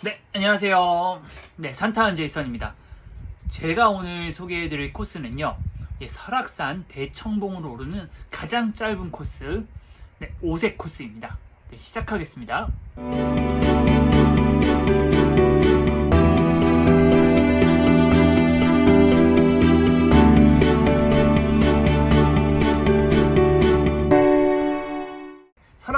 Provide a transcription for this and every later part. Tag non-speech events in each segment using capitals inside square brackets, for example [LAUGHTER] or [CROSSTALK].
네, 안녕하세요. 네, 산타한 제이선입니다. 제가 오늘 소개해드릴 코스는요, 예, 설악산 대청봉으로 오르는 가장 짧은 코스, 네, 오색 코스입니다. 네, 시작하겠습니다.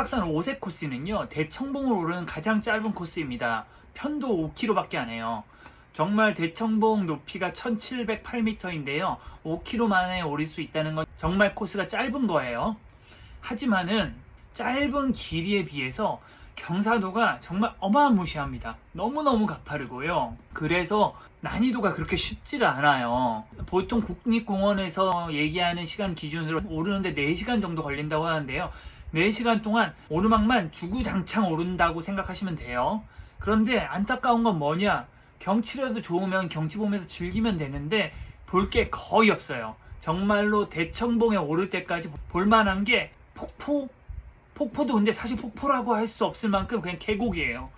설악산 오색 코스는요, 대청봉을 오르는 가장 짧은 코스입니다. 편도 5km밖에 안 해요. 정말 대청봉 높이가 1708m인데요. 5km 만에 오를 수 있다는 건 정말 코스가 짧은 거예요. 하지만은 짧은 길이에 비해서 경사도가 정말 어마무시합니다. 너무너무 가파르고요. 그래서 난이도가 그렇게 쉽지가 않아요. 보통 국립공원에서 얘기하는 시간 기준으로 오르는데 4시간 정도 걸린다고 하는데요. 4시간 동안 오르막만 주구장창 오른다고 생각하시면 돼요. 그런데 안타까운 건 뭐냐? 경치라도 좋으면 경치 보면서 즐기면 되는데 볼 게 거의 없어요. 정말로 대청봉에 오를 때까지 볼만한 게 폭포? 폭포도 근데 사실 폭포라고 할 수 없을 만큼 그냥 계곡이에요.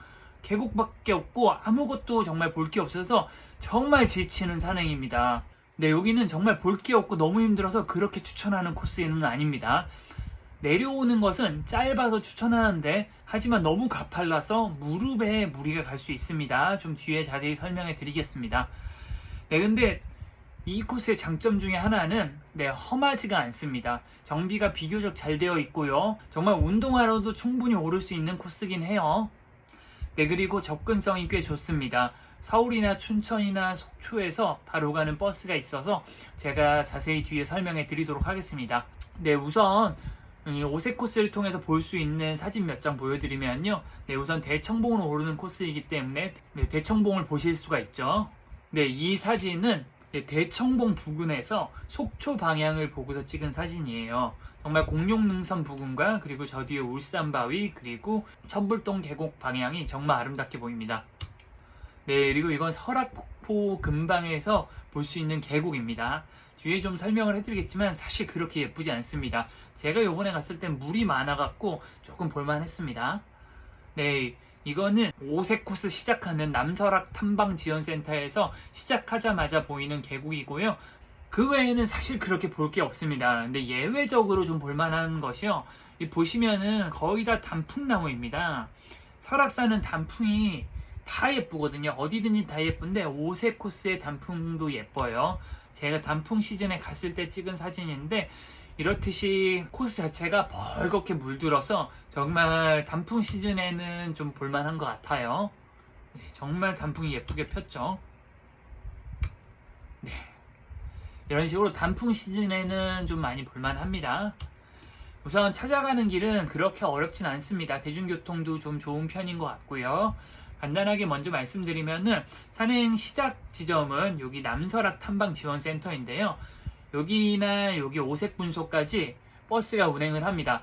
계곡밖에 없고 아무것도 정말 볼 게 없어서 정말 지치는 산행입니다. 네, 여기는 정말 볼 게 없고 너무 힘들어서 그렇게 추천하는 코스는 아닙니다. 내려오는 것은 짧아서 추천하는데 하지만 너무 가팔라서 무릎에 무리가 갈 수 있습니다. 좀 뒤에 자세히 설명해 드리겠습니다. 네, 근데 이 코스의 장점 중에 하나는 네, 험하지가 않습니다. 정비가 비교적 잘 되어 있고요. 정말 운동하러도 충분히 오를 수 있는 코스긴 해요. 네, 그리고 접근성이 꽤 좋습니다. 서울이나 춘천이나 속초에서 바로 가는 버스가 있어서 제가 자세히 뒤에 설명해 드리도록 하겠습니다. 네, 우선 이 오색 코스를 통해서 볼 수 있는 사진 몇 장 보여드리면요. 네, 우선 대청봉으로 오르는 코스이기 때문에 네, 대청봉을 보실 수가 있죠. 네, 이 사진은 네, 대청봉 부근에서 속초 방향을 보고서 찍은 사진이에요. 정말 공룡능선 부근과 그리고 저 뒤에 울산바위 그리고 천불동 계곡 방향이 정말 아름답게 보입니다. 네, 그리고 이건 설악폭포 근방에서 볼 수 있는 계곡입니다. 뒤에 좀 설명을 해드리겠지만 사실 그렇게 예쁘지 않습니다. 제가 요번에 갔을 땐 물이 많아갖고 조금 볼만했습니다. 네, 이거는 오색 코스 시작하는 남설악 탐방 지원센터에서 시작하자마자 보이는 계곡이고요. 그 외에는 사실 그렇게 볼 게 없습니다. 근데 예외적으로 좀 볼만한 것이요. 이 보시면은 거의 다 단풍나무입니다. 설악산은 단풍이 다 예쁘거든요. 어디든지 다 예쁜데 오색 코스의 단풍도 예뻐요. 제가 단풍 시즌에 갔을 때 찍은 사진인데 이렇듯이 코스 자체가 벌겋게 물들어서 정말 단풍 시즌에는 좀 볼만한 것 같아요. 네, 정말 단풍이 예쁘게 폈죠. 네. 이런 식으로 단풍 시즌에는 좀 많이 볼만합니다. 우선 찾아가는 길은 그렇게 어렵진 않습니다. 대중교통도 좀 좋은 편인 것 같고요. 간단하게 먼저 말씀드리면은 산행 시작 지점은 여기 남설악 탐방 지원센터인데요. 여기나 여기 오색 분소까지 버스가 운행을 합니다.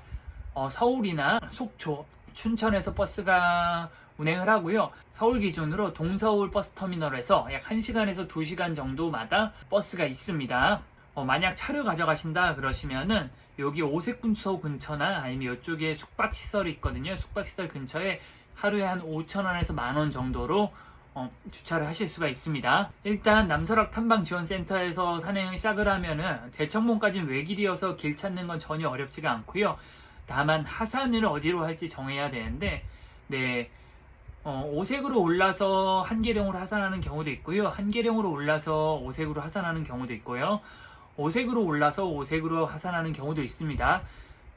어, 서울이나 속초, 춘천에서 버스가 운행을 하고요. 서울 기준으로 동서울 버스터미널에서 약 1시간에서 2시간 정도마다 버스가 있습니다. 어, 만약 차를 가져가신다 그러시면은 여기 오색분소 근처나 아니면 이쪽에 숙박시설이 있거든요. 숙박시설 근처에 하루에 한 5천원에서 만원 정도로 어, 주차를 하실 수가 있습니다. 일단 남설악 탐방 지원센터에서 산행을 시작을 하면은 대청봉까지는 외길이어서 길 찾는 건 전혀 어렵지가 않고요. 다만 하산을 어디로 할지 정해야 되는데 네 어, 오색으로 올라서 한계령으로 하산하는 경우도 있고요. 한계령으로 올라서 오색으로 하산하는 경우도 있고요. 오색으로 올라서 오색으로 하산하는 경우도 있습니다.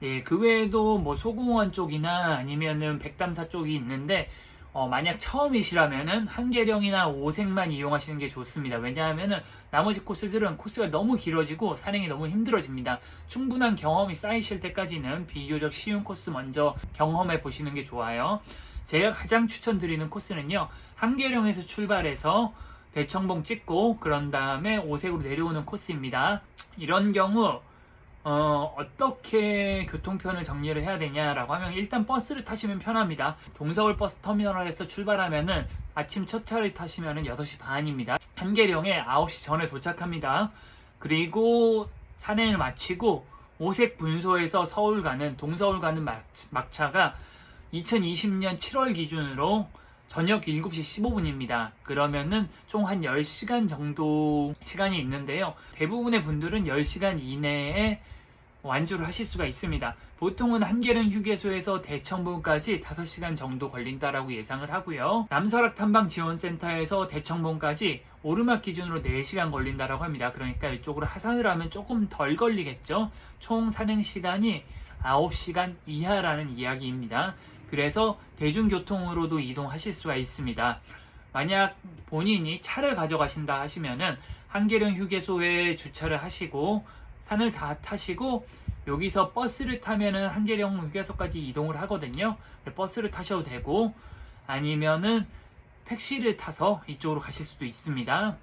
예, 그 외에도 뭐 소공원 쪽이나 아니면은 백담사 쪽이 있는데 어, 만약 처음이시라면은 한계령이나 오색만 이용하시는 게 좋습니다. 왜냐하면은 나머지 코스들은 코스가 너무 길어지고 산행이 너무 힘들어집니다. 충분한 경험이 쌓이실 때까지는 비교적 쉬운 코스 먼저 경험해 보시는 게 좋아요. 제가 가장 추천드리는 코스는요. 한계령에서 출발해서 대청봉 찍고 그런 다음에 오색으로 내려오는 코스입니다. 이런 경우 어, 어떻게 교통편을 정리를 해야 되냐라고 하면 일단 버스를 타시면 편합니다. 동서울 버스 터미널에서 출발하면은 아침 첫 차를 타시면은 6시 반입니다. 한계령에 9시 전에 도착합니다. 그리고 산행을 마치고 오색 분소에서 서울 가는 동서울 가는 막- 막차가 2020년 7월 기준으로 저녁 7시 15분입니다. 그러면은 총 한 10시간 정도 시간이 있는데요. 대부분의 분들은 10시간 이내에 완주를 하실 수가 있습니다. 보통은 한계령 휴게소에서 대청봉까지 5시간 정도 걸린다라고 예상을 하고요. 남설악 탐방 지원센터에서 대청봉까지 오르막 기준으로 4시간 걸린다라고 합니다. 그러니까 이쪽으로 하산을 하면 조금 덜 걸리겠죠. 총 산행 시간이 9시간 이하라는 이야기입니다. 그래서 대중교통으로도 이동하실 수가 있습니다. 만약 본인이 차를 가져가신다 하시면은 한계령 휴게소에 주차를 하시고 산을 다 타시고 여기서 버스를 타면은 한계령 휴게소까지 이동을 하거든요. 버스를 타셔도 되고 아니면은 택시를 타서 이쪽으로 가실 수도 있습니다.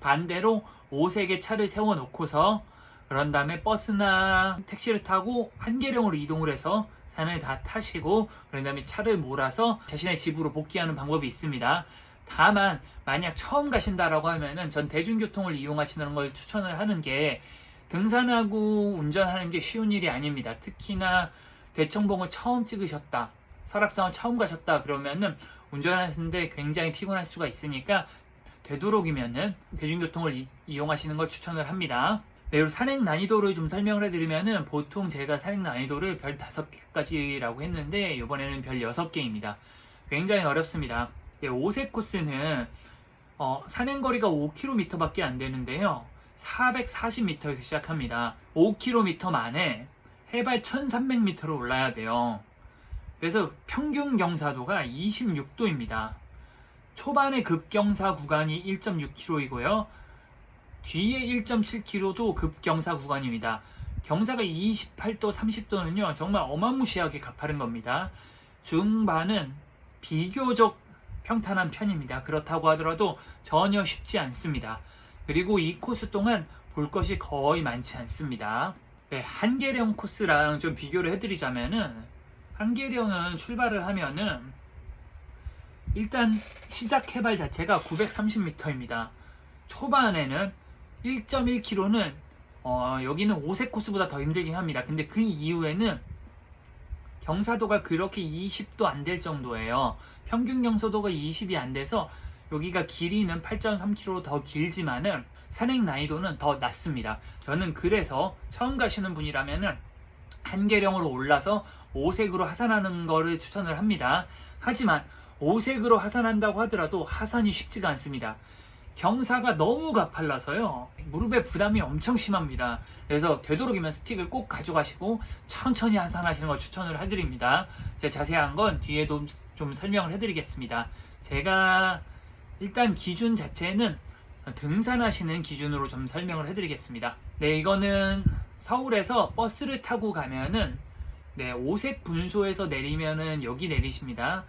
반대로 오색의 차를 세워놓고서 그런 다음에 버스나 택시를 타고 한계령으로 이동을 해서 산을 다 타시고 그런 다음에 차를 몰아서 자신의 집으로 복귀하는 방법이 있습니다. 다만 만약 처음 가신다라고 하면은 전 대중교통을 이용하시는 걸 추천을 하는 게 등산하고 운전하는 게 쉬운 일이 아닙니다. 특히나 대청봉을 처음 찍으셨다, 설악산을 처음 가셨다 그러면은 운전하시는데 굉장히 피곤할 수가 있으니까 되도록이면은 대중교통을 이, 이용하시는 걸 추천을 합니다. 네, 그리고 산행 난이도를 좀 설명을 해드리면은 보통 제가 산행 난이도를 별 5개까지라고 했는데 이번에는 별 6개입니다. 굉장히 어렵습니다. 네, 5세 코스는 어, 산행 거리가 5km밖에 안 되는데요. 440m에서 시작합니다. 5km 만에 해발 1300m로 올라야 돼요. 그래서 평균 경사도가 26도입니다. 초반의 급경사 구간이 1.6km이고요. 뒤에 1.7km도 급경사 구간입니다. 경사가 28도, 30도는요, 정말 어마무시하게 가파른 겁니다. 중반은 비교적 평탄한 편입니다. 그렇다고 하더라도 전혀 쉽지 않습니다. 그리고 이 코스 동안 볼 것이 거의 많지 않습니다. 네, 한계령 코스랑 좀 비교를 해드리자면은, 한계령은 출발을 하면은, 일단 시작 해발 자체가 930m입니다. 초반에는 1.1km는 어, 여기는 5색 코스보다 더 힘들긴 합니다. 근데 그 이후에는 경사도가 그렇게 20도 안 될 정도예요. 평균 경사도가 20이 안 돼서 여기가 길이는 8.3km 더 길지만은 산행 난이도는 더 낮습니다. 저는 그래서 처음 가시는 분이라면은 한계령으로 올라서 5색으로 하산하는 거를 추천을 합니다. 하지만 5색으로 하산한다고 하더라도 하산이 쉽지가 않습니다. 경사가 너무 가팔라서요. 무릎에 부담이 엄청 심합니다. 그래서 되도록이면 스틱을 꼭 가져가시고 천천히 하산하시는 걸 추천을 해드립니다. 제가 자세한 건 뒤에도 좀 설명을 해드리겠습니다. 제가 일단 기준 자체는 등산하시는 기준으로 좀 설명을 해드리겠습니다. 네, 이거는 서울에서 버스를 타고 가면은 네, 오색 분소에서 내리면은 여기 내리십니다.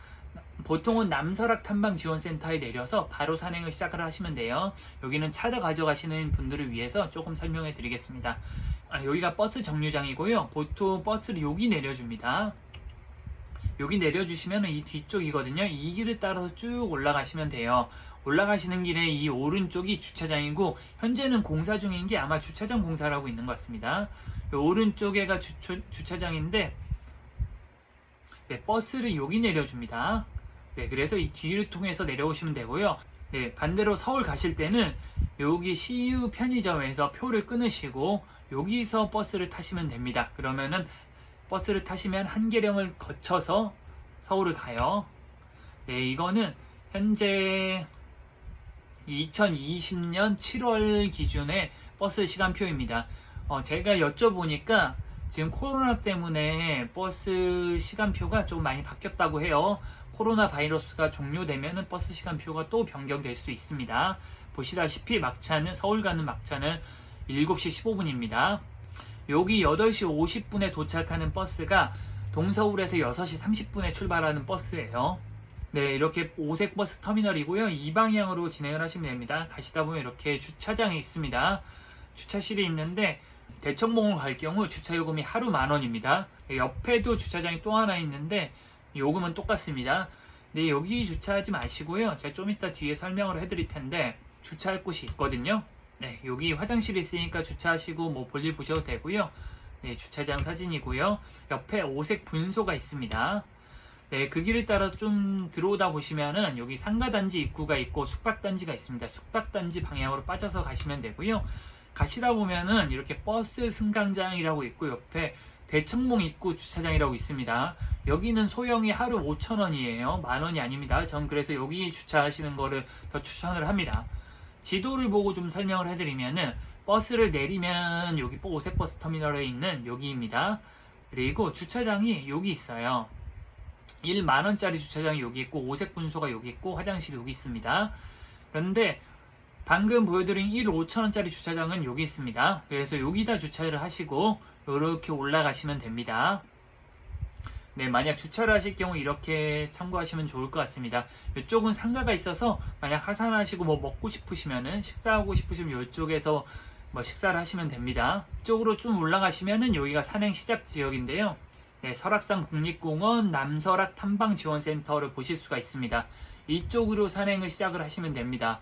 보통은 남설악 탐방 지원센터에 내려서 바로 산행을 시작을 하시면 돼요. 여기는 차를 가져가시는 분들을 위해서 조금 설명해 드리겠습니다. 아, 여기가 버스 정류장이고요. 보통 버스를 여기 내려줍니다. 여기 내려주시면 이 뒤쪽이거든요. 이 길을 따라서 쭉 올라가시면 돼요. 올라가시는 길에 이 오른쪽이 주차장이고 현재는 공사 중인 게 아마 주차장 공사라고 있는 것 같습니다. 이 오른쪽에가 주, 주차장인데 네, 버스를 여기 내려줍니다. 네, 그래서 이 뒤를 통해서 내려오시면 되고요. 네, 반대로 서울 가실 때는 여기 CU 편의점에서 표를 끊으시고 여기서 버스를 타시면 됩니다. 그러면은 버스를 타시면 한계령을 거쳐서 서울을 가요. 네, 이거는 현재 2020년 7월 기준의 버스 시간표입니다. 어, 제가 여쭤보니까 지금 코로나 때문에 버스 시간표가 좀 많이 바뀌었다고 해요. 코로나 바이러스가 종료되면 버스 시간표가 또 변경될 수 있습니다. 보시다시피 막차는 서울 가는 막차는 7시 15분입니다. 여기 8시 50분에 도착하는 버스가 동서울에서 6시 30분에 출발하는 버스예요. 네, 이렇게 오색 버스 터미널이고요. 이 방향으로 진행을 하시면 됩니다. 가시다 보면 이렇게 주차장이 있습니다. 주차실이 있는데 대청봉을 갈 경우 주차 요금이 하루 만 원입니다. 옆에도 주차장이 또 하나 있는데 요금은 똑같습니다. 네, 여기 주차하지 마시고요. 제가 좀 이따 뒤에 설명을 해드릴 텐데 주차할 곳이 있거든요. 네, 여기 화장실이 있으니까 주차하시고 뭐 볼일 보셔도 되고요. 네, 주차장 사진이고요. 옆에 오색 분소가 있습니다. 네, 그 길을 따라 좀 들어오다 보시면은 여기 상가단지 입구가 있고 숙박단지가 있습니다. 숙박단지 방향으로 빠져서 가시면 되고요. 가시다 보면은 이렇게 버스 승강장이라고 있고 옆에 대청봉 입구 주차장이라고 있습니다. 여기는 소형이 하루 5,000원이에요. 만 원이 아닙니다. 전 그래서 여기 주차하시는 거를 더 추천을 합니다. 지도를 보고 좀 설명을 해드리면은 버스를 내리면 여기 오색버스 터미널에 있는 여기입니다. 그리고 주차장이 여기 있어요. 1만 원짜리 주차장이 여기 있고 오색 분소가 여기 있고 화장실이 여기 있습니다. 그런데 방금 보여드린 1 5천 원짜리 주차장은 여기 있습니다. 그래서 여기다 주차를 하시고 이렇게 올라가시면 됩니다. 네, 만약 주차를 하실 경우 이렇게 참고하시면 좋을 것 같습니다. 이쪽은 상가가 있어서 만약 하산하시고 뭐 먹고 싶으시면은 식사하고 싶으시면 이쪽에서 뭐 식사를 하시면 됩니다. 이쪽으로 좀 올라가시면은 여기가 산행 시작 지역인데요. 네, 설악산 국립공원 남설악 탐방 지원센터를 보실 수가 있습니다. 이쪽으로 산행을 시작을 하시면 됩니다.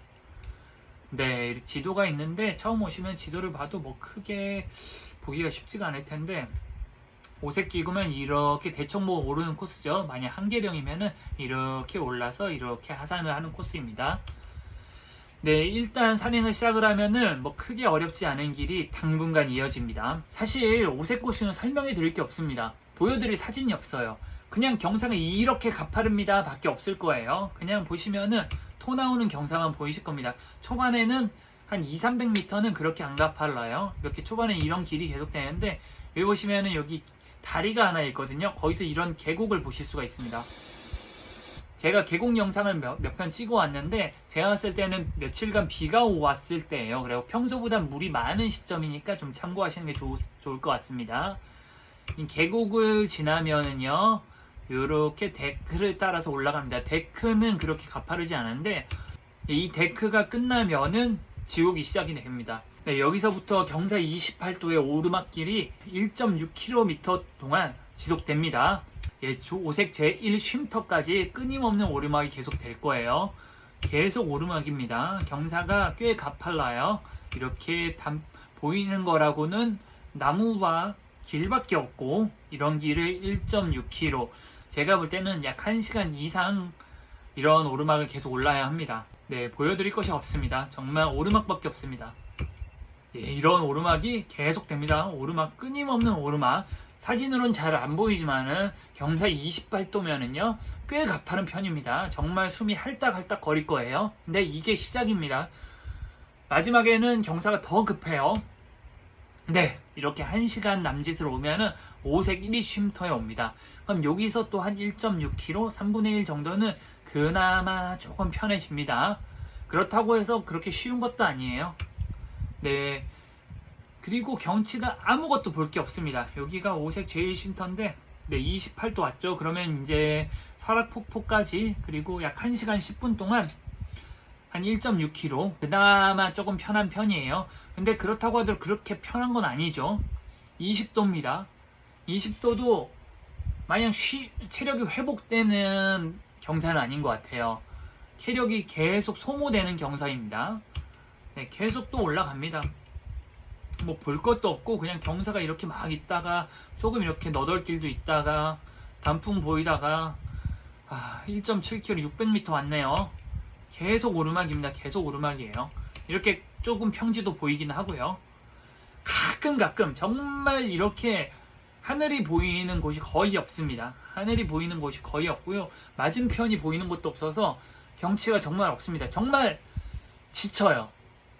네, 지도가 있는데 처음 오시면 지도를 봐도 뭐 크게 보기가 쉽지가 않을 텐데 오색 기구면 이렇게 대청봉 오르는 코스죠. 만약 한계령이면은 이렇게 올라서 이렇게 하산을 하는 코스입니다. 네, 일단 산행을 시작을 하면은 뭐 크게 어렵지 않은 길이 당분간 이어집니다. 사실 오색 코스는 설명해 드릴 게 없습니다. 보여드릴 사진이 없어요. 그냥 경사가 이렇게 가파릅니다. 밖에 없을 거예요. 그냥 보시면은 토 나오는 경사만 보이실 겁니다. 초반에는 한 2, 300m는 그렇게 안 가팔라요. 이렇게 초반에 이런 길이 계속 되는데 여기 보시면은 여기 다리가 하나 있거든요. 거기서 이런 계곡을 보실 수가 있습니다. 제가 계곡 영상을 몇 편 찍어 왔는데 제가 봤을 때는 며칠간 비가 왔을 때예요. 그리고 평소보다 물이 많은 시점이니까 좀 참고하시는 게 좋, 좋을 것 같습니다. 이 계곡을 지나면은요. 이렇게 데크를 따라서 올라갑니다. 데크는 그렇게 가파르지 않은데 이 데크가 끝나면은 지옥이 시작이 됩니다. 네, 여기서부터 경사 28도의 오르막길이 1.6km 동안 지속됩니다. 예, 조- 오색 제1 쉼터까지 끊임없는 오르막이 계속 될 거예요. 계속 오르막입니다. 경사가 꽤 가팔라요. 이렇게 담, 보이는 거라고는 나무와 길밖에 없고 이런 길을 1.6km 제가 볼 때는 약 1시간 이상 이런 오르막을 계속 올라야 합니다. 네, 보여드릴 것이 없습니다. 정말 오르막밖에 없습니다. 예, 이런 오르막이 계속 됩니다. 오르막 끊임없는 오르막. 사진으로는 잘안 보이지만은 경사 28도면은요 꽤 가파른 편입니다. 정말 숨이 할딱할딱 거릴 거예요. 근데 이게 시작입니다. 마지막에는 경사가 더 급해요. 네, 이렇게 1시간 남짓을 오면은 오색 1위 쉼터에 옵니다. 그럼 여기서 또 한 1.6km, 3분의 1 정도는 그나마 조금 편해집니다. 그렇다고 해서 그렇게 쉬운 것도 아니에요. 네. 그리고 경치가 아무것도 볼 게 없습니다. 여기가 오색 제일 쉼터인데, 네, 28도 왔죠. 그러면 이제 설악폭포까지, 그리고 약 1시간 10분 동안 한 1.6km. 그나마 조금 편한 편이에요. 근데 그렇다고 하더라도 그렇게 편한 건 아니죠. 20도입니다. 20도도 마냥 쉬, 체력이 회복되는 경사는 아닌 것 같아요. 체력이 계속 소모되는 경사입니다. 네, 계속 또 올라갑니다. 뭐 볼 것도 없고 그냥 경사가 이렇게 막 있다가 조금 이렇게 너덜길도 있다가 단풍 보이다가 아, 1.7km 600m 왔네요. 계속 오르막입니다. 계속 오르막이에요. 이렇게 조금 평지도 보이긴 하고요. 가끔 가끔 정말 이렇게 하늘이 보이는 곳이 거의 없습니다. 하늘이 보이는 곳이 거의 없고요. 맞은편이 보이는 곳도 없어서 경치가 정말 없습니다. 정말 지쳐요.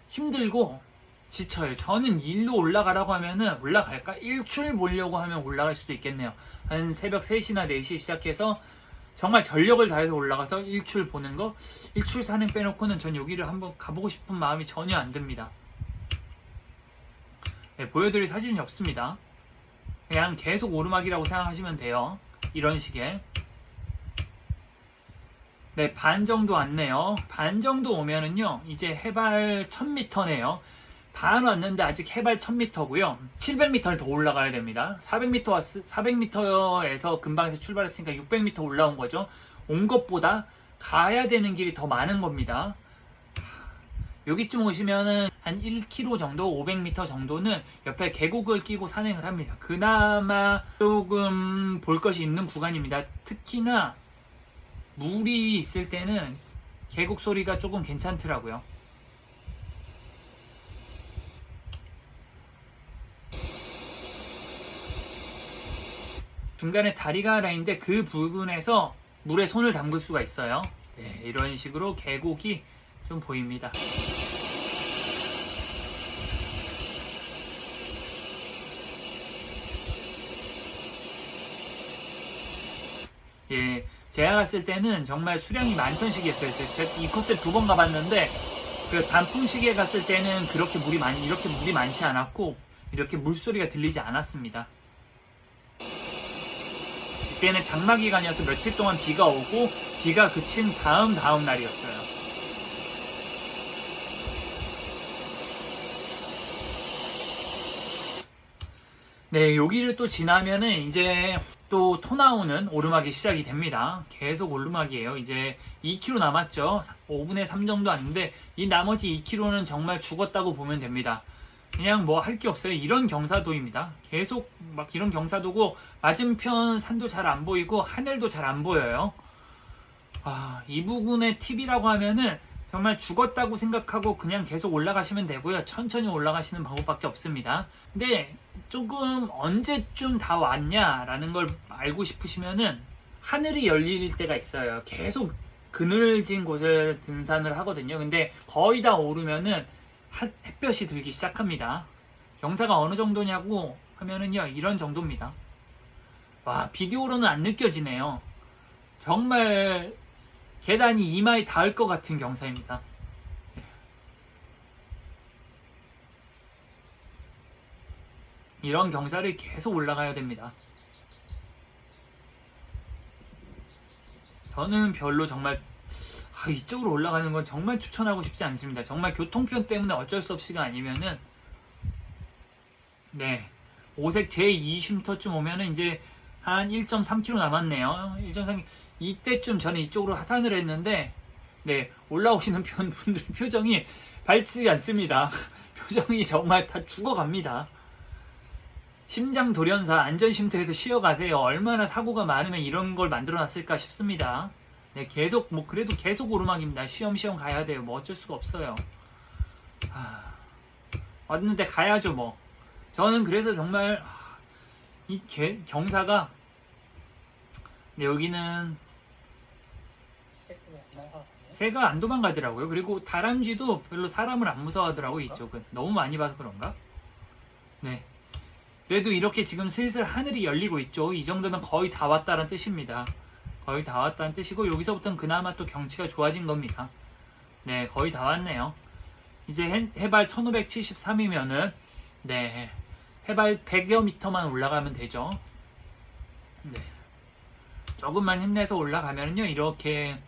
힘들고 지쳐요. 저는 일로 올라가라고 하면은 올라갈까? 일출 보려고 하면 올라갈 수도 있겠네요. 한 새벽 3시나 4시 시작해서 정말 전력을 다해서 올라가서 일출 보는 거 일출 산행 빼놓고는 전 여기를 한번 가보고 싶은 마음이 전혀 안 듭니다. 네, 보여드릴 사진이 없습니다. 그냥 계속 오르막이라고 생각하시면 돼요. 이런 식의. 네, 반 정도 왔네요. 반 정도 오면은요, 이제 해발 1000m네요. 반 왔는데 아직 해발 1000m고요. 700m를 더 올라가야 됩니다. 400m 왔, 400m에서 금방에서 출발했으니까 600m 올라온 거죠. 온 것보다 가야 되는 길이 더 많은 겁니다. 여기쯤 오시면은 한 1km 정도, 500m 정도는 옆에 계곡을 끼고 산행을 합니다. 그나마 조금 볼 것이 있는 구간입니다. 특히나 물이 있을 때는 계곡 소리가 조금 괜찮더라고요. 중간에 다리가 하나 있는데 그 부분에서 물에 손을 담글 수가 있어요. 네, 이런 식으로 계곡이 좀 보입니다. 예, 제가 갔을 때는 정말 수량이 많던 시기였어요. 제가 이 코스를 두 번 가봤는데 그 단풍 시기에 갔을 때는 그렇게 물이 많이 이렇게 물이 많지 않았고 이렇게 물소리가 들리지 않았습니다. 그때는 장마 기간이어서 며칠 동안 비가 오고 비가 그친 다음 다음 날이었어요. 네, 여기를 또 지나면은 이제 또토 나오는 오르막이 시작이 됩니다. 계속 오르막이에요. 이제 2km 남았죠. 5분의 3 정도 왔는데 이 나머지 2km는 정말 죽었다고 보면 됩니다. 그냥 뭐 할 게 없어요. 이런 경사도입니다. 계속 막 이런 경사도고 맞은편 산도 잘 안 보이고 하늘도 잘 안 보여요. 아, 이 부분의 팁이라고 하면은 정말 죽었다고 생각하고 그냥 계속 올라가시면 되고요. 천천히 올라가시는 방법밖에 없습니다. 근데 조금 언제쯤 다 왔냐라는 걸 알고 싶으시면은 하늘이 열릴 때가 있어요. 계속 그늘진 곳에 등산을 하거든요. 근데 거의 다 오르면은 하- 햇볕이 들기 시작합니다. 경사가 어느 정도냐고 하면은요, 이런 정도입니다. 와, 비교로는 안 느껴지네요. 정말 계단이 이마에 닿을 것 같은 경사입니다. 이런 경사를 계속 올라가야 됩니다. 저는 별로 정말 아, 이쪽으로 올라가는 건 정말 추천하고 싶지 않습니다. 정말 교통편 때문에 어쩔 수 없이가 아니면은 네 오색 제2쉼터쯤 오면은 이제 한 1.3km 남았네요. 1.3 이때쯤 저는 이쪽으로 하산을 했는데 네 올라오시는 [LAUGHS] 편- 분들의 표정이 밝지 않습니다. [LAUGHS] 표정이 정말 다 죽어갑니다. 심장 돌연사 안전쉼터에서 쉬어가세요. 얼마나 사고가 많으면 이런 걸 만들어놨을까 싶습니다. 네, 계속 뭐 그래도 계속 오르막입니다. 쉬엄쉬엄 가야 돼요. 뭐 어쩔 수가 없어요. 아, 왔는데 가야죠 뭐. 저는 그래서 정말 아, 이 개- 경사가 네, 여기는 새가 안 도망가더라고요. 그리고 다람쥐도 별로 사람을 안 무서워하더라고 이쪽은 너무 많이 봐서 그런가? 네. 그래도 이렇게 지금 슬슬 하늘이 열리고 있죠. 이 정도면 거의 다 왔다는 뜻입니다. 거의 다 왔다는 뜻이고 여기서부터는 그나마 또 경치가 좋아진 겁니다. 네, 거의 다 왔네요. 이제 해, 해발 1573이면은 네, 해발 100여 미터만 올라가면 되죠. 네. 조금만 힘내서 올라가면요 이렇게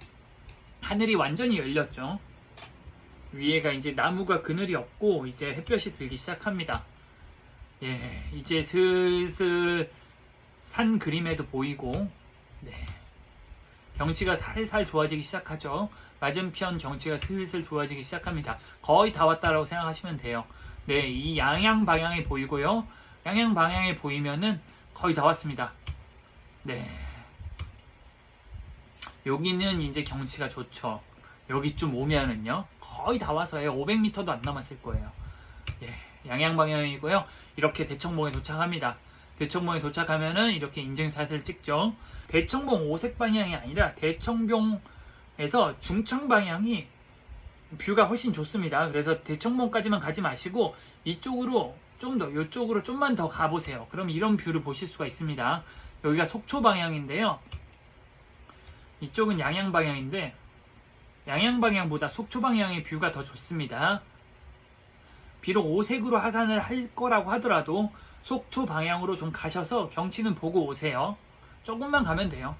하늘이 완전히 열렸죠. 위에가 이제 나무가 그늘이 없고 이제 햇볕이 들기 시작합니다. 예, 이제 슬슬 산 그림에도 보이고, 네. 경치가 살살 좋아지기 시작하죠. 맞은편 경치가 슬슬 좋아지기 시작합니다. 거의 다 왔다라고 생각하시면 돼요. 네, 이 양양 방향이 보이고요. 양양 방향에 보이면은 거의 다 왔습니다. 네. 여기는 이제 경치가 좋죠. 여기쯤 오면은요. 거의 다 와서요. 500m도 안 남았을 거예요. 예, 양양 방향이고요. 이렇게 대청봉에 도착합니다. 대청봉에 도착하면은 이렇게 인증샷을 찍죠. 대청봉 오색 방향이 아니라 대청봉에서 중청 방향이 뷰가 훨씬 좋습니다. 그래서 대청봉까지만 가지 마시고 이쪽으로 좀 더, 이쪽으로 좀만 더 가보세요. 그럼 이런 뷰를 보실 수가 있습니다. 여기가 속초 방향인데요. 이쪽은 양양 방향인데 양양 방향보다 속초 방향의 뷰가 더 좋습니다. 비록 오색으로 하산을 할 거라고 하더라도 속초 방향으로 좀 가셔서 경치는 보고 오세요. 조금만 가면 돼요.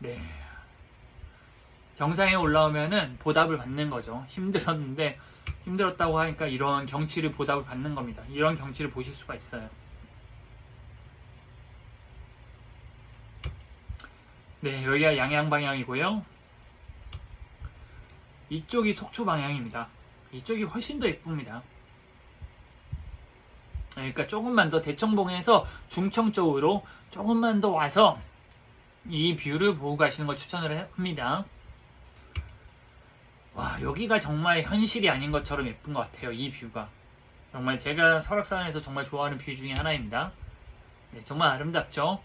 네. 정상에 올라오면은 보답을 받는 거죠. 힘들었는데 힘들었다고 하니까 이런 경치를 보답을 받는 겁니다. 이런 경치를 보실 수가 있어요. 네, 여기가 양양 방향이고요. 이쪽이 속초 방향입니다. 이쪽이 훨씬 더 예쁩니다. 네, 그러니까 조금만 더 대청봉에서 중청 쪽으로 조금만 더 와서 이 뷰를 보고 가시는 걸 추천을 합니다. 와, 여기가 정말 현실이 아닌 것처럼 예쁜 것 같아요. 이 뷰가. 정말 제가 설악산에서 정말 좋아하는 뷰 중에 하나입니다. 네, 정말 아름답죠?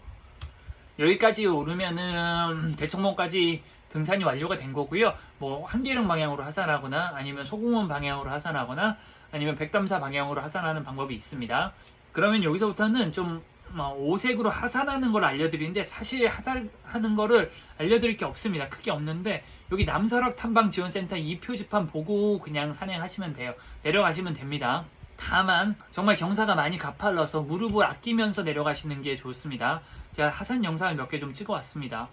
여기까지 오르면은 대청봉까지 등산이 완료가 된 거고요. 뭐 한계령 방향으로 하산하거나 아니면 소공원 방향으로 하산하거나 아니면 백담사 방향으로 하산하는 방법이 있습니다. 그러면 여기서부터는 좀 뭐, 오색으로 하산하는 걸 알려드리는데 사실 하산하는 거를 알려드릴 게 없습니다. 크게 없는데 여기 남설악 탐방 지원센터 이 표지판 보고 그냥 산행하시면 돼요. 내려가시면 됩니다. 다만 정말 경사가 많이 가팔라서 무릎을 아끼면서 내려가시는 게 좋습니다. 제가 하산 영상을 몇 개 좀 찍어왔습니다.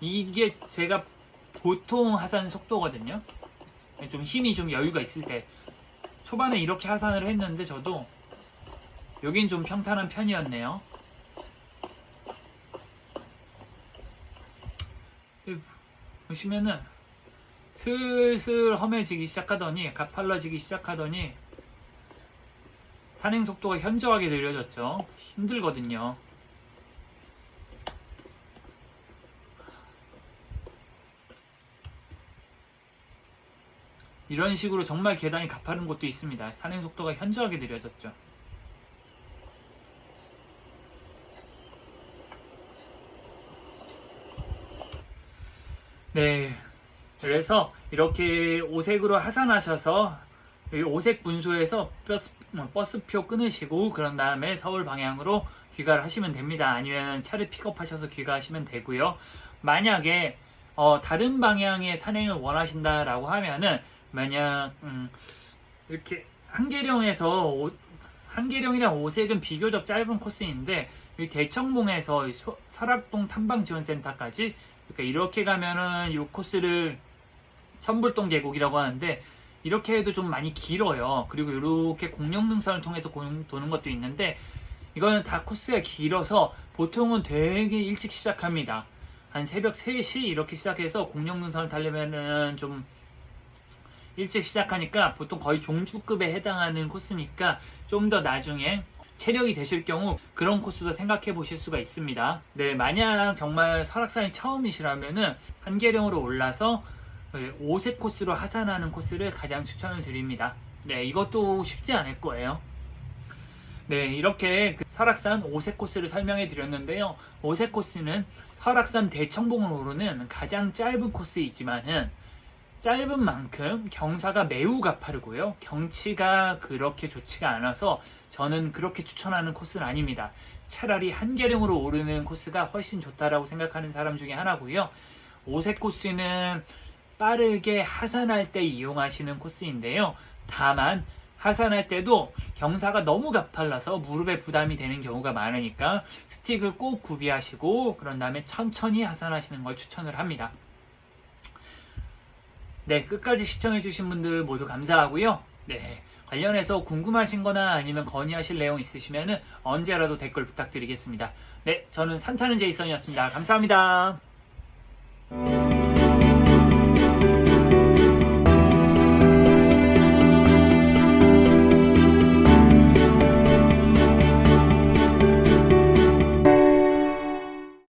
이게 제가 보통 하산 속도거든요. 좀 힘이 좀 여유가 있을 때 초반에 이렇게 하산을 했는데 저도 여긴 좀 평탄한 편이었네요. 보시면은 슬슬 험해지기 시작하더니 가팔라지기 시작하더니 산행 속도가 현저하게 느려졌죠. 힘들거든요. 이런 식으로 정말 계단이 가파른 곳도 있습니다. 산행 속도가 현저하게 느려졌죠. 네. 그래서 이렇게 오색으로 하산하셔서 여기 오색 분소에서 버스, 뭐 버스표 끊으시고 그런 다음에 서울 방향으로 귀가를 하시면 됩니다. 아니면 차를 픽업하셔서 귀가하시면 되고요. 만약에 어, 다른 방향의 산행을 원하신다라고 하면은 만약 음, 이렇게 한계령에서 오, 한계령이랑 오색은 비교적 짧은 코스인데 이 대청봉에서 이 소- 설악동 탐방지원센터까지 그러니까 이렇게 가면은 이 코스를 천불동 계곡이라고 하는데 이렇게 해도 좀 많이 길어요. 그리고 이렇게 공룡능선을 통해서 고- 도는 것도 있는데 이거는 다 코스가 길어서 보통은 되게 일찍 시작합니다. 한 새벽 3시 이렇게 시작해서 공룡능선을 타려면은 좀 일찍 시작하니까 보통 거의 종주급에 해당하는 코스니까 좀 더 나중에 체력이 되실 경우 그런 코스도 생각해 보실 수가 있습니다. 네, 만약 정말 설악산이 처음이시라면은 한계령으로 올라서 오색 코스로 하산하는 코스를 가장 추천을 드립니다. 네, 이것도 쉽지 않을 거예요. 네, 이렇게 그 설악산 오색 코스를 설명해 드렸는데요. 오색 코스는 설악산 대청봉을 오르는 가장 짧은 코스이지만은 짧은 만큼 경사가 매우 가파르고요. 경치가 그렇게 좋지가 않아서 저는 그렇게 추천하는 코스는 아닙니다. 차라리 한계령으로 오르는 코스가 훨씬 좋다라고 생각하는 사람 중에 하나고요. 오색 코스는 빠르게 하산할 때 이용하시는 코스인데요. 다만 하산할 때도 경사가 너무 가팔라서 무릎에 부담이 되는 경우가 많으니까 스틱을 꼭 구비하시고 그런 다음에 천천히 하산하시는 걸 추천을 합니다. 네, 끝까지 시청해주신 분들 모두 감사하고요. 네, 관련해서 궁금하신 거나 아니면 건의하실 내용 있으시면 언제라도 댓글 부탁드리겠습니다. 네, 저는 산타는 제이슨이었습니다. 감사합니다.